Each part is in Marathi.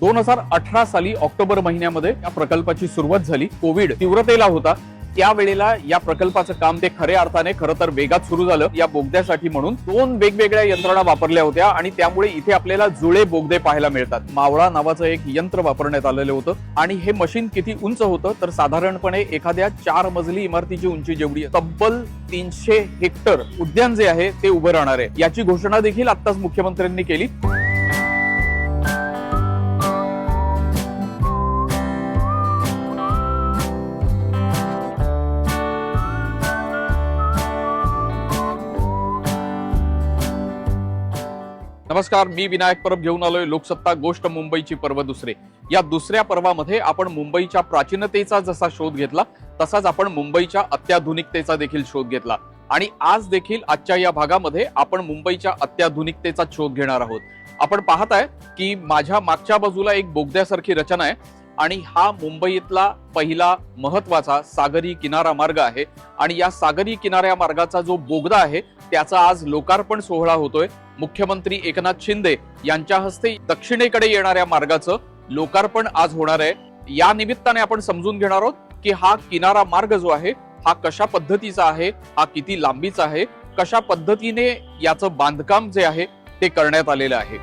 दोन हजार अठरा साली ऑक्टोबर महिन्यामध्ये या प्रकल्पाची सुरुवात झाली. कोविड तीव्रतेला होता. त्यावेळेला या प्रकल्पाचं काम ते खऱ्या अर्थाने खरं तर वेगात सुरू झालं. या बोगद्यासाठी म्हणून दोन वेगवेगळ्या यंत्रणा वापरल्या होत्या आणि त्यामुळे इथे आपल्याला जुळे बोगदे पाहायला मिळतात. मावळा नावाचं एक यंत्र वापरण्यात आलेलं होतं आणि हे मशीन किती उंच होतं तर साधारणपणे एखाद्या चार मजली इमारतीची उंची जेवढी तब्बल तीनशे हेक्टर उद्यान जे आहे ते उभं राहणार आहे. याची घोषणा देखील आत्ताच मुख्यमंत्र्यांनी केली. नमस्कार मी विनायक परब घेऊन आलोय लोकसत्ता गोष्ट मुंबईची पर्व दुसरे. या दुसऱ्या पर्वामध्ये आपण मुंबईच्या प्राचीनतेचा जसा शोध घेतला तसाच आपण मुंबईच्या अत्याधुनिकतेचा देखील शोध घेतला. आणि आज देखील आजच्या या भागामध्ये आपण मुंबईच्या अत्याधुनिकतेचा शोध घेणार आहोत. आपण पाहत आहे की माझ्या मागच्या बाजूला एक बोगद्यासारखी रचना आहे आणि हा मुंबईतला पहिला महत्त्वाचा सागरी किनारा मार्ग आहे. आणि या सागरी किनाऱ्या मार्गाचा जो बोगदा आहे त्याचा आज लोकार्पण सोहळा होतोय. मुख्यमंत्री एकनाथ शिंदे यांच्या हस्ते दक्षिणेकडे येणाऱ्या मार्गाचं लोकार्पण आज होणार आहे. या निमित्ताने आपण समजून घेणार आहोत की हा किनारा मार्ग जो आहे हा कशा पद्धतीचा आहे हा किती लांबीचा आहे कशा पद्धतीने याचं बांधकाम जे आहे ते करण्यात आलेलं आहे.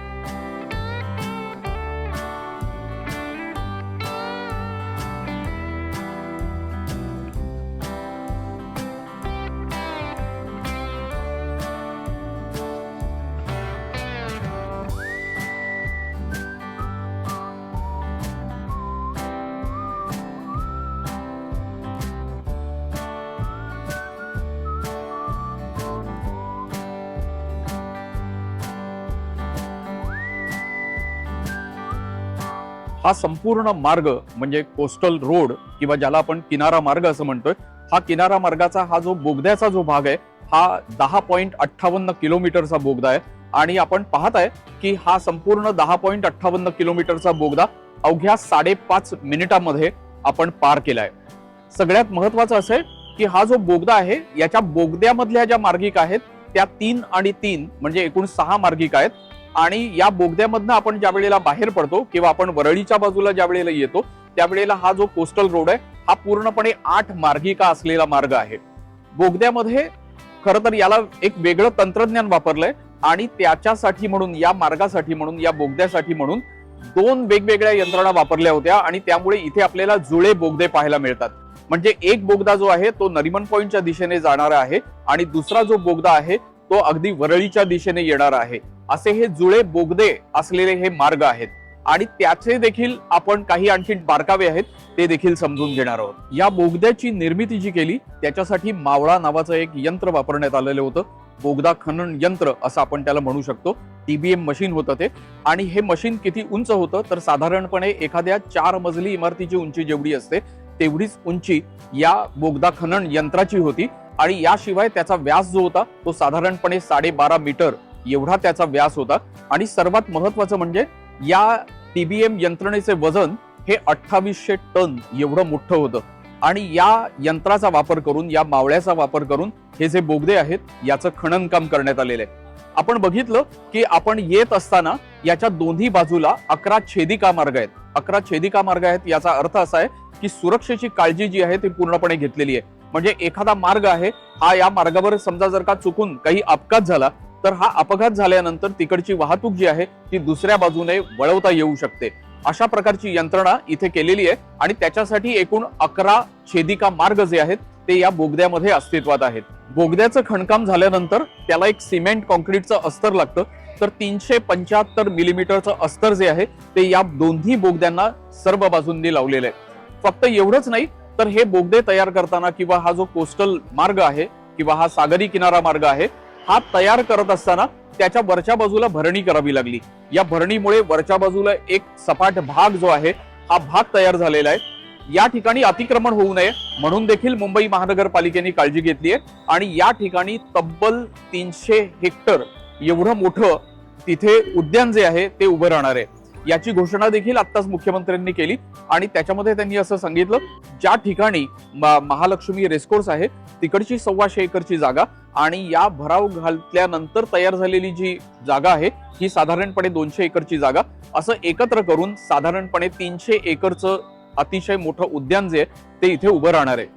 हा संपूर्ण मार्ग म्हणजे कोस्टल रोड किंवा ज्याला आपण किनारा मार्ग असं म्हणतोय हा किनारा मार्गाचा हा जो बोगद्याचा जो भाग आहे हा दहा पॉईंट अठ्ठावन्न किलोमीटरचा बोगदा आहे. आणि आपण पाहत आहे की हा संपूर्ण दहा पॉईंट अठ्ठावन्न किलोमीटरचा बोगदा अवघ्या साडेपाच मिनिटांमध्ये आपण पार केलाय. सगळ्यात महत्वाचं असं आहे की हा जो बोगदा आहे याच्या बोगद्यामधल्या ज्या मार्गिका आहेत त्या तीन आणि तीन म्हणजे एकूण सहा मार्गिका आहेत. आणि या बोगद्यामधनं आपण ज्या वेळेला बाहेर पडतो किंवा आपण वरळीच्या बाजूला ज्या वेळेला येतो त्यावेळेला हा जो कोस्टल रोड आहे हा पूर्णपणे आठ मार्गिका असलेला मार्ग आहे. बोगद्यामध्ये खरं तर याला एक वेगळं तंत्रज्ञान वापरलंय आणि त्याच्यासाठी म्हणून या मार्गासाठी म्हणून या बोगद्यासाठी म्हणून दोन वेगवेगळ्या यंत्रणा वापरल्या होत्या आणि त्यामुळे इथे आपल्याला जुळे बोगदे पाहायला मिळतात. म्हणजे एक बोगदा जो आहे तो नरिमन पॉईंटच्या दिशेने जाणारा आहे आणि दुसरा जो बोगदा आहे तो अगदी वरळीच्या दिशेने येणार आहे. असे हे जुळे बोगदे असलेले हे मार्ग आहेत. आणि त्याचे देखील आपण काही आणखी बारकावे आहेत ते देखील समजून घेणार आहोत. या बोगद्याची निर्मिती जी केली त्याच्यासाठी मावळा नावाचं एक यंत्र वापरण्यात आलेलं होतं. बोगदा खनन यंत्र असं आपण त्याला म्हणू शकतो. टीबीएम मशीन होतं ते. आणि हे मशीन किती उंच होतं तर साधारणपणे एखाद्या चार मजली इमारतीची उंची जेवढी असते तेवढीच उंची या बोगदा खनन यंत्राची होती. आणि याशिवाय त्याचा व्यास जो होता तो साधारणपणे साडेबारा मीटर एवढा त्याचा व्यास होता. आणि सर्वात महत्वाचं म्हणजे या टीबीएम यंत्रणेचे वजन हे अठ्ठावीसशे टन एवढं मोठं होतं. आणि या यंत्राचा वापर करून या मावळ्याचा वापर करून हे जे बोगदे आहेत याचं खनन काम करण्यात आलेलं आहे. आपण बघितलं की आपण येत असताना याच्या दोन्ही बाजूला अकरा छेदिका मार्ग आहेत. अकरा छेदिका मार्ग आहेत याचा अर्थ असा आहे की सुरक्षेची काळजी जी आहे ती पूर्णपणे घेतलेली आहे. म्हणजे एखादा मार्ग आहे हा या मार्गावर समजा जर का चुकून काही अपघात झाला तर हा अपघात झाल्यानंतर तिकडची वाहतूक जी आहे ती दुसऱ्या बाजूने वळवता येऊ शकते. अशा प्रकारची यंत्रणा इथे केलेली आहे आणि त्याच्यासाठी एकूण अकरा छेदिका मार्ग जे आहेत ते या बोगद्यामध्ये अस्तित्वात आहेत. बोगद्याचं खणकाम झाल्यानंतर त्याला एक सिमेंट कॉन्क्रीटचं अस्तर लागतं. तर तीनशे पंच्याहत्तर मिलीमीटरचं अस्तर जे आहे ते या दोन्ही बोगद्यांना सर्व बाजूंनी लावलेलं आहे. फक्त एवढंच नाही तर हे बोगदे तयार करताना किंवा हा जो कोस्टल मार्ग आहे किंवा हा सागरी किनारा मार्ग आहे हा तयार करत असताना त्याच्या वरच्या बाजूला भरणी करावी लागली. या भरणीमुळे वरच्या बाजूला एक सपाट भाग जो आहे हा भाग तयार झालेला आहे. या ठिकाणी अतिक्रमण होऊ नये म्हणून देखील मुंबई महानगरपालिकेने काळजी घेतली आहे. आणि या ठिकाणी तब्बल तीनशे हेक्टर एवढं मोठं तिथे उद्यान जे आहे ते उभं राहणार आहे. याची घोषणा देखील आत्ताच मुख्यमंत्र्यांनी केली. आणि त्याच्यामध्ये त्यांनी असं सांगितलं ज्या ठिकाणी महालक्ष्मी रेसकोर्स आहे तिकडची सव्वाशे एकरची जागा आणि या भराव घातल्यानंतर तयार झालेली जी जागा आहे ही साधारणपणे दोनशे एकरची जागा. असं एकत्र करून साधारणपणे तीनशे एकरचं अतिशय मोठं उद्यान जे आहे ते इथे उभं राहणार आहे.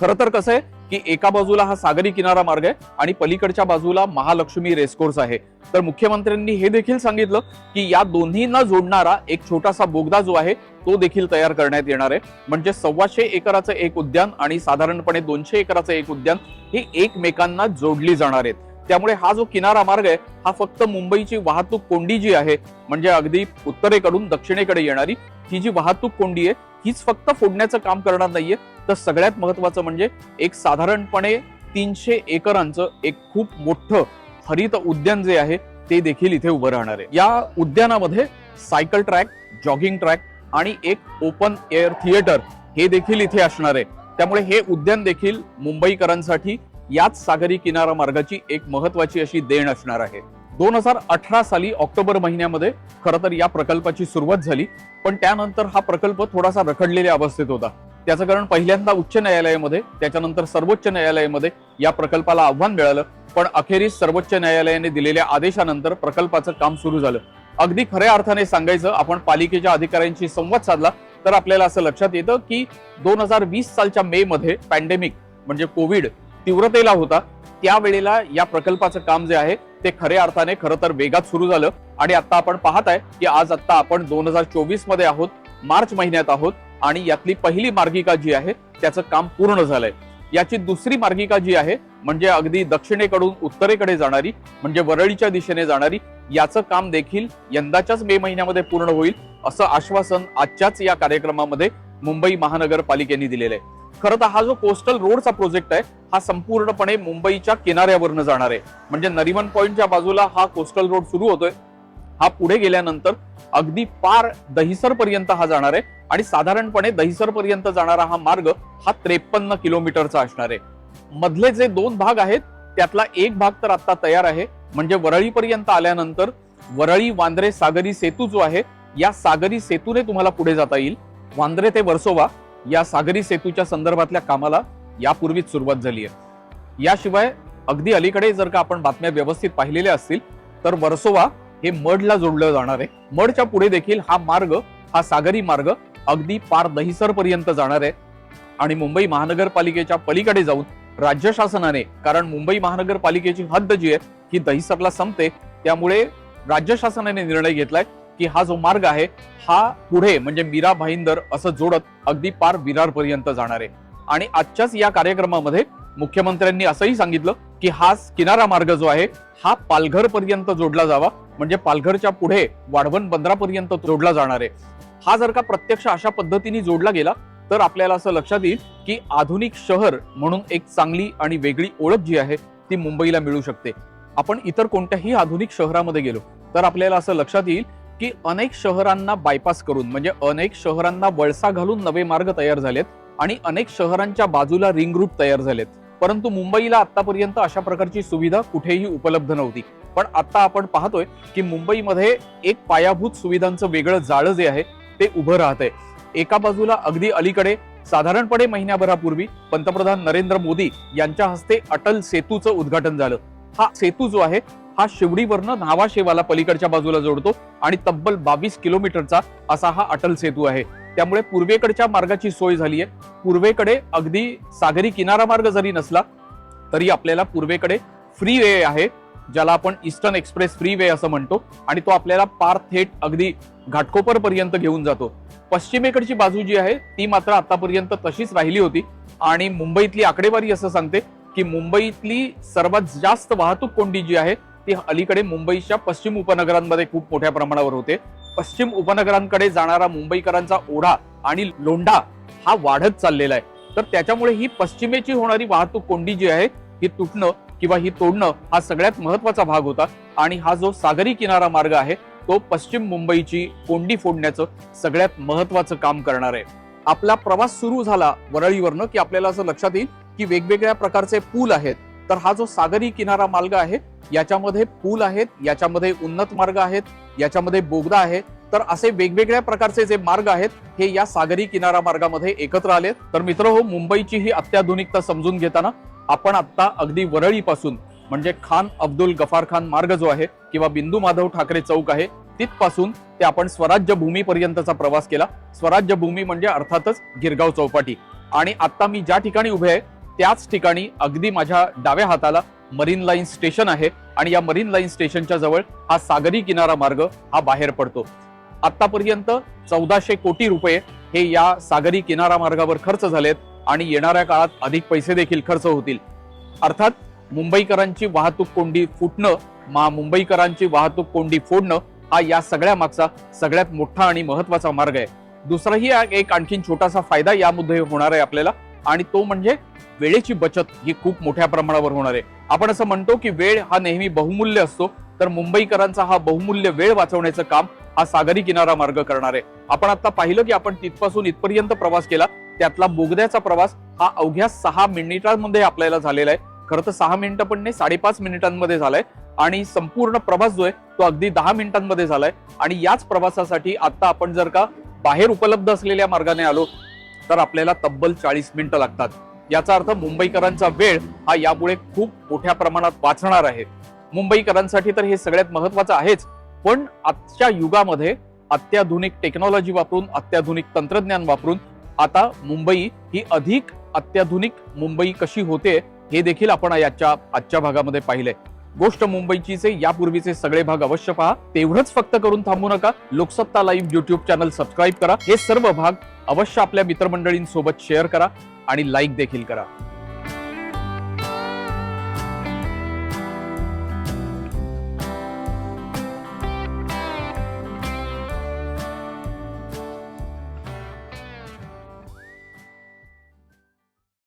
खरं तर कसं आहे की एका बाजूला हा सागरी किनारा मार्ग आहे आणि पलीकडच्या बाजूला महालक्ष्मी रेसकोर्स आहे. तर मुख्यमंत्र्यांनी हे देखील सांगितलं की या दोन्हींना जोडणारा एक छोटासा बोगदा जो आहे तो देखील तयार करण्यात येणार आहे. म्हणजे सव्वाशे एकराचं एक उद्यान आणि साधारणपणे दोनशे एकराचं एक उद्यान ही एकमेकांना जोडली जाणार आहेत. त्यामुळे हा जो किनारा मार्ग आहे हा फक्त मुंबईची वाहतूक कोंडी जी आहे म्हणजे अगदी उत्तरेकडून दक्षिणेकडे येणारी ही जी वाहतूक कोंडी आहे हीच फक्त फोडण्याचं काम करणार नाहीये. तर सगळ्यात महत्वाचं म्हणजे एक साधारणपणे तीनशे एकरांचं एक खूप मोठं हरित उद्यान जे आहे ते देखील इथे उभं राहणार आहे. या उद्यानामध्ये सायकल ट्रॅक जॉगिंग ट्रॅक आणि एक ओपन एअर थिएटर हे देखील इथे असणार आहे. त्यामुळे हे उद्यान देखील मुंबईकरांसाठी याच सागरी किनारा मार्गाची एक महत्वाची अशी देण असणार आहे. दोन हजार अठरा साली ऑक्टोबर महिन्यामध्ये खरं तर या प्रकल्पाची सुरुवात झाली पण त्यानंतर हा प्रकल्प थोडासा रखडलेल्या अवस्थेत होता. त्याचं कारण पहिल्यांदा उच्च न्यायालयामध्ये त्याच्यानंतर सर्वोच्च न्यायालयामध्ये या प्रकल्पाला आव्हान मिळालं पण अखेरीस सर्वोच्च न्यायालयाने दिलेल्या आदेशानंतर प्रकल्पाचं काम सुरू झालं. अगदी खऱ्या अर्थाने सांगायचं आपण पालिकेच्या अधिकाऱ्यांशी संवाद साधला तर आपल्याला असं लक्षात येतं की दोन हजार वीस सालच्या मे मध्ये पॅन्डेमिक म्हणजे कोविड तीव्रतेला होता. त्यावेळेला या प्रकल्पाचं काम जे आहे ते खऱ्या अर्थाने खरं तर वेगात सुरू झालं. आणि आता आपण पाहत आहे की आज आता आपण दोन हजार चोवीसमध्ये आहोत मार्च महिन्यात आहोत आणि यातली पहिली मार्गिका जी आहे त्याचं काम पूर्ण झालंय. याची दुसरी मार्गिका जी आहे म्हणजे अगदी दक्षिणेकडून उत्तरेकडे जाणारी म्हणजे वरळीच्या दिशेने जाणारी याचं काम देखील यंदाच्याच मे महिन्यामध्ये पूर्ण होईल असं आश्वासन आजच्याच या कार्यक्रमामध्ये मुंबई महानगरपालिकेने दिलेलं आहे. खरं तर हा जो कोस्टल रोडचा प्रोजेक्ट आहे हा संपूर्णपणे मुंबईच्या किनाऱ्यावरनं जाणार आहे. म्हणजे नरिमन पॉईंटच्या बाजूला हा कोस्टल रोड सुरू होतोय. हा पुढे गेल्यानंतर अगदी पार दहिसर पर्यंत हा जाणार आहे आणि साधारणपणे दहिसर पर्यंत जाणारा हा मार्ग हा त्रेपन्न किलोमीटरचा असणार आहे. मधले जे दोन भाग आहेत त्यातला एक भाग तर आता तयार आहे. म्हणजे वरळीपर्यंत आल्यानंतर वरळी वांद्रे सागरी सेतू जो आहे या सागरी सेतूने तुम्हाला पुढे जाता येईल. वांद्रे ते वर्सोवा या सागरी सेतूच्या संदर्भातल्या कामाला यापूर्वीच सुरुवात झाली आहे. याशिवाय अगदी अलीकडे जर का आपण बातम्या व्यवस्थित पाहिलेल्या असतील तर वर्सोवा हे मडला जोडलं जाणार आहे. मडच्या पुढे देखील हा मार्ग हा सागरी मार्ग अगदी पार दहिसर पर्यंत जाणार आहे. आणि मुंबई महानगरपालिकेच्या पलीकडे जाऊन राज्य शासनाने कारण मुंबई महानगरपालिकेची हद्द जी आहे ही दहिसरला संपते. त्यामुळे राज्य शासनाने निर्णय घेतलाय. की हा जो मार्ग आहे हा पुढे म्हणजे मीरा भाईंदर असं जोडत अगदी पार विरार पर्यंत जाणार आहे. आणि आजच्याच या कार्यक्रमामध्ये मुख्यमंत्र्यांनी असंही सांगितलं की हा किनारा मार्ग जो आहे हा पालघर पर्यंत जोडला जावा. म्हणजे पालघरच्या पुढे वाढवण बंदरापर्यंत जोडला जाणार आहे. हा जर का प्रत्यक्ष अशा पद्धतीने जोडला गेला तर आपल्याला असं लक्षात येईल की आधुनिक शहर म्हणून एक चांगली आणि वेगळी ओळख जी आहे ती मुंबईला मिळू शकते. आपण इतर कोणत्याही आधुनिक शहरामध्ये गेलो तर आपल्याला असं लक्षात येईल की अनेक शहरांना बायपास करून म्हणजे अनेक शहरांना वळसा घालून नवे मार्ग तयार झालेत आणि अनेक शहरांच्या बाजूला रिंग रूट तयार झालेत. परंतु मुंबईला आतापर्यंत अशा प्रकारची सुविधा कुठेही उपलब्ध नव्हती. पण आता आपण पाहतोय की मुंबईमध्ये एक पायाभूत सुविधांचं वेगळं जाळं जे आहे ते उभं राहत आहे एका बाजूला अगदी अलीकडे साधारणपणे महिन्याभरापूर्वी पंतप्रधान नरेंद्र मोदी यांच्या हस्ते अटल सेतूचं उद्घाटन झालं. हा सेतू जो आहे हा शिवडीवरनं न्हावाशेवाला पलीकडच्या बाजूला जोडतो आणि तब्बल बावीस किलोमीटरचा असा हा अटल सेतू आहे. त्यामुळे पूर्वेकडच्या मार्गाची सोय झाली आहे पूर्वेकडे अगदी सागरी किनारा मार्ग जरी नसला तरी आपल्याला पूर्वेकडे फ्री वे आहे ज्याला आपण ईस्टर्न एक्सप्रेस फ्री वे असं म्हणतो आणि तो आपल्याला पार थेट अगदी घाटकोपर पर्यंत घेऊन जातो. पश्चिमेकडची बाजू जी आहे ती मात्र आतापर्यंत तशीच राहिली होती आणि मुंबईतली आकडेवारी असं सांगते की मुंबईतली सर्वात जास्त वाहतूक कोंडी जी आहे ती अलीकडे मुंबईच्या पश्चिम उपनगरांमध्ये खूप मोठ्या प्रमाणावर होते. पश्चिम उपनगरांकडे जाणारा मुंबईकरांचा ओढा आणि लोंढा हा वाढत चाललेला आहे. तर त्याच्यामुळे ही पश्चिमेची होणारी वाहतूक कोंडी जी आहे ही तुटणं किंवा ही तोडणं हा सगळ्यात महत्त्वाचा भाग होता. आणि हा जो सागरी किनारा मार्ग आहे तो पश्चिम मुंबईची कोंडी फोडण्याचं सगळ्यात महत्वाचं काम करणार आहे. आपला प्रवास सुरू झाला वरळीवरनं की आपल्याला असं लक्षात येईल की वेगवेगळ्या प्रकारचे पूल आहेत. तर हा जो सागरी किनारा मार्ग आहे याच्यामध्ये पूल आहेत याच्यामध्ये उन्नत मार्ग आहेत याच्यामध्ये बोगदा आहे तर असे वेगवेगळ्या प्रकारचे जे मार्ग आहेत हे या सागरी किनारा मार्गामध्ये एकत्र आले तर मित्र हो मुंबईची ही अत्याधुनिकता समजून घेताना आपण आता अगदी वरळीपासून म्हणजे खान अब्दुल गफार खान मार्ग जो आहे किंवा बिंदू माधव ठाकरे चौक आहे तिथपासून ते आपण स्वराज्य भूमीपर्यंतचा प्रवास केला. स्वराज्य भूमी म्हणजे अर्थातच गिरगाव चौपाटी. आणि आता मी ज्या ठिकाणी उभे आहे त्याच ठिकाणी अगदी माझ्या डाव्या हाताला मरीन लाईन स्टेशन आहे आणि या मरीन लाईन स्टेशनच्या जवळ हा सागरी किनारा मार्ग हा बाहेर पडतो. आतापर्यंत चौदाशे कोटी रुपये हे या सागरी किनारा मार्गावर खर्च झालेत आणि येणाऱ्या काळात अधिक पैसे देखील खर्च होतील. अर्थात मुंबईकरांची वाहतूक कोंडी फुटणं मा मुंबईकरांची वाहतूक कोंडी फोडणं हा या सगळ्या मागचा सगळ्यात मोठा आणि महत्त्वाचा मार्ग आहे. दुसराही एक आणखीन छोटासा फायदा यामध्ये होणार आहे आपल्याला. आणि तो म्हणजे वेळेची बचत ही खूप मोठ्या प्रमाणावर होणार आहे. आपण असं म्हणतो की वेळ हा नेहमी बहुमूल्य असतो तर मुंबईकरांचा हा बहुमूल्य वेळ वाचवण्याचं काम हा सागरी किनारा मार्ग करणार आहे. आपण आता पाहिलं की आपण तिथपासून इथपर्यंत प्रवास केला त्यातला बोगद्याचा प्रवास हा अवघ्या सहा मिनिटांमध्ये आपल्याला झालेला आहे. खरं तर सहा मिनिटं पण नाही साडेपाच मिनिटांमध्ये झालाय. आणि संपूर्ण प्रवास जो आहे तो अगदी दहा मिनिटांमध्ये झालाय. आणि याच प्रवासासाठी आता आपण जर का बाहेर उपलब्ध असलेल्या मार्गाने आलो तर आपल्याला तब्बल चाळीस मिनिटं लागतात. याचा अर्थ मुंबईकरांचा वेळ हा यामुळे खूप मोठ्या प्रमाणात वाचणार आहे. मुंबईकरांसाठी तर हे सगळ्यात महत्वाचं आहेच. पण आजच्या युगामध्ये अत्याधुनिक टेक्नॉलॉजी वापरून अत्याधुनिक तंत्रज्ञान वापरून आता मुंबई ही अधिक अत्याधुनिक मुंबई कशी होते हे देखील आपण याच्या आजच्या भागामध्ये पाहिले गोष्ट मुंबईचीचे यापूर्वीचे सगळे भाग अवश्य पहा. तेवढंच फक्त करून थांबू नका. Loksatta live YouTube channel subscribe करा. हे सर्व भाग अवश्य आपल्या मित्रमंडळींसोबत शेअर करा आणि लाईक देखील करा.